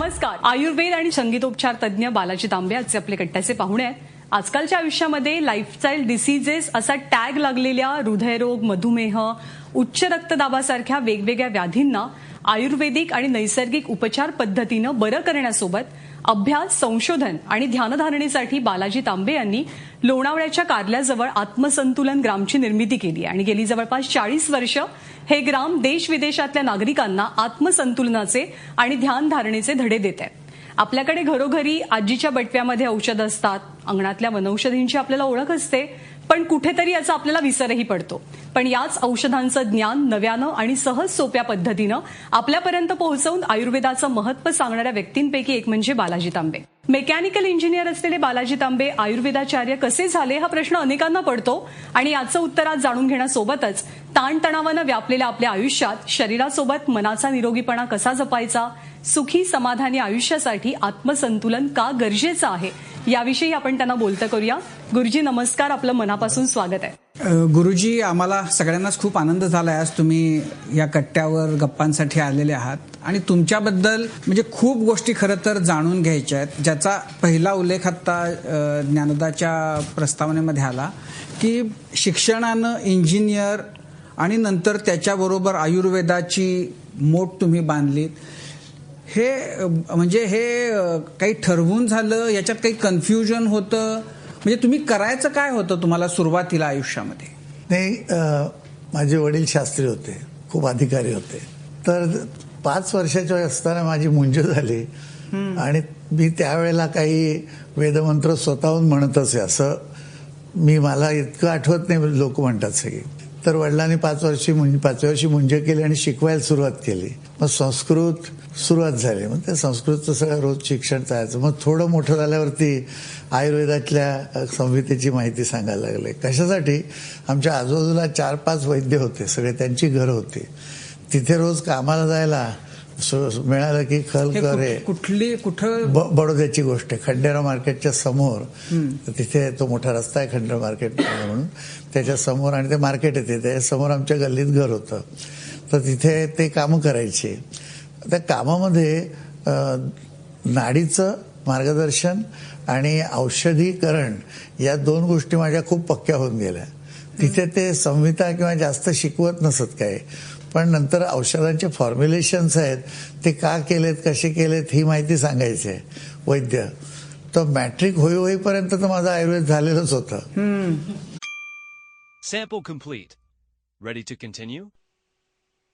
नमस्कार. आयुर्वेद आणि संगीतोपचार तज्ज्ञ बालाजी तांबे आजचे आपले कट्ट्याचे पाहुणे आहेत. आजकालच्या आयुष्यामध्ये लाईफस्टाईल डिसीजेस असा टॅग लागलेल्या हृदयरोग मधुमेह उच्च रक्तदाबासारख्या वेगवेगळ्या व्याधींना आयुर्वेदिक आणि नैसर्गिक उपचार पद्धतीनं बरं करण्यासोबत अभ्यास संशोधन आणि ध्यानधारणेसाठी बालाजी तांबे यांनी लोणावळ्याच्या कारल्याजवळ आत्मसंतुलन ग्रामची निर्मिती केली आणि गेली जवळपास चाळीस वर्ष हे ग्राम देश विदेशातल्या नागरिकांना आत्मसंतुलनाचे आणि ध्यानधारणेचे धडे देत आहे. आपल्याकडे घरोघरी आजीच्या बटव्यामध्ये औषध असतात. अंगणातल्या वनौषधींची आपल्याला ओळख असते. पण कुठेतरी याचा आपल्याला विसरही पडतो. पण याच औषधांचं ज्ञान नव्यानं आणि सहज सोप्या पद्धतीनं आपल्यापर्यंत पोहोचवून आयुर्वेदाचं महत्त्व सांगणाऱ्या व्यक्तींपैकी एक म्हणजे बालाजी तांबे. मेकॅनिकल इंजिनियर असलेले बालाजी तांबे आयुर्वेदाचार्य कसे झाले हा प्रश्न अनेकांना पडतो आणि याचं उत्तर आज जाणून घेण्यासोबतच ताणतणावानं व्यापलेल्या आपल्या आयुष्यात शरीरासोबत मनाचा निरोगीपणा कसा जपायचा सुखी समाधानी आयुष्यासाठी आत्मसंतुलन का गरजेचं आहे याविषयी आपण त्यांना बोलतं करूया. गुरुजी नमस्कार. आपलं मनापासून स्वागत आहे. गुरुजी आम्हाला सगळ्यांनाच खूप आनंद झाला आहे आज तुम्ही या कट्ट्यावर गप्पांसाठी आलेले आहात. आणि तुमच्याबद्दल म्हणजे खूप गोष्टी खरं तर जाणून घ्यायच्या आहेत. ज्याचा पहिला उल्लेख आत्ता ज्ञानदाच्या प्रस्तावनेमध्ये आला की शिक्षणानं इंजिनियर आणि नंतर त्याच्याबरोबर आयुर्वेदाची मोठ तुम्ही बांधलीत. हे म्हणजे हे काही ठरवून झालं याच्यात काही कन्फ्युजन होतं? म्हणजे तुम्ही करायचं काय होतं तुम्हाला सुरुवातीला आयुष्यामध्ये? नाही माझे वडील शास्त्री होते खूप अधिकारी होते. तर पाच वर्षाच्या असताना माझी मुंज झाली. आणि मी त्यावेळेला काही वेदमंत्र स्वतःहून म्हणतच आहे. असं मी मला इतकं आठवत नाही लोक म्हणतात सगळी. तर वडिलांनी पाच वर्षी मुंज पाचव्या वर्षी मुंज केली आणि शिकवायला सुरुवात केली. मग संस्कृत सुरुवात झाली. मग त्या संस्कृतचं सगळं रोज शिक्षण चालायचं. मग थोडं मोठं झाल्यावरती आयुर्वेदातल्या संहितेची माहिती सांगायला लागले. कशासाठी? आमच्या आजूबाजूला चार पाच वैद्य होते. सगळे त्यांची घरं होती. तिथे रोज कामाला जायला मिळालं की खलकर हे कुठ- कुठली कुठं? बडोद्याची गोष्ट आहे. खंडेराव मार्केटच्या समोर. तिथे तो मोठा रस्ता आहे खंडेराव मार्केट म्हणून. त्याच्यासमोर आणि ते मार्केट येते त्याच्यासमोर आमच्या गल्लीत घर होतं. तर तिथे ते कामं करायचे. त्या कामामध्ये नाडीचं मार्गदर्शन आणि औषधीकरण या दोन गोष्टी माझ्या खूप पक्क्या होऊन गेल्या. तिथे ते संहिता किंवा जास्त शिकवत नसत काय पण नंतर औषधांचे फॉर्म्युलेशन्स आहेत ते का केलेत कसे केलेत ही माहिती सांगायची आहे वैद्य तर मॅट्रिक होई होईपर्यंत तर माझं आयुर्वेद झालेलंच होतं Sample complete. Ready to continue?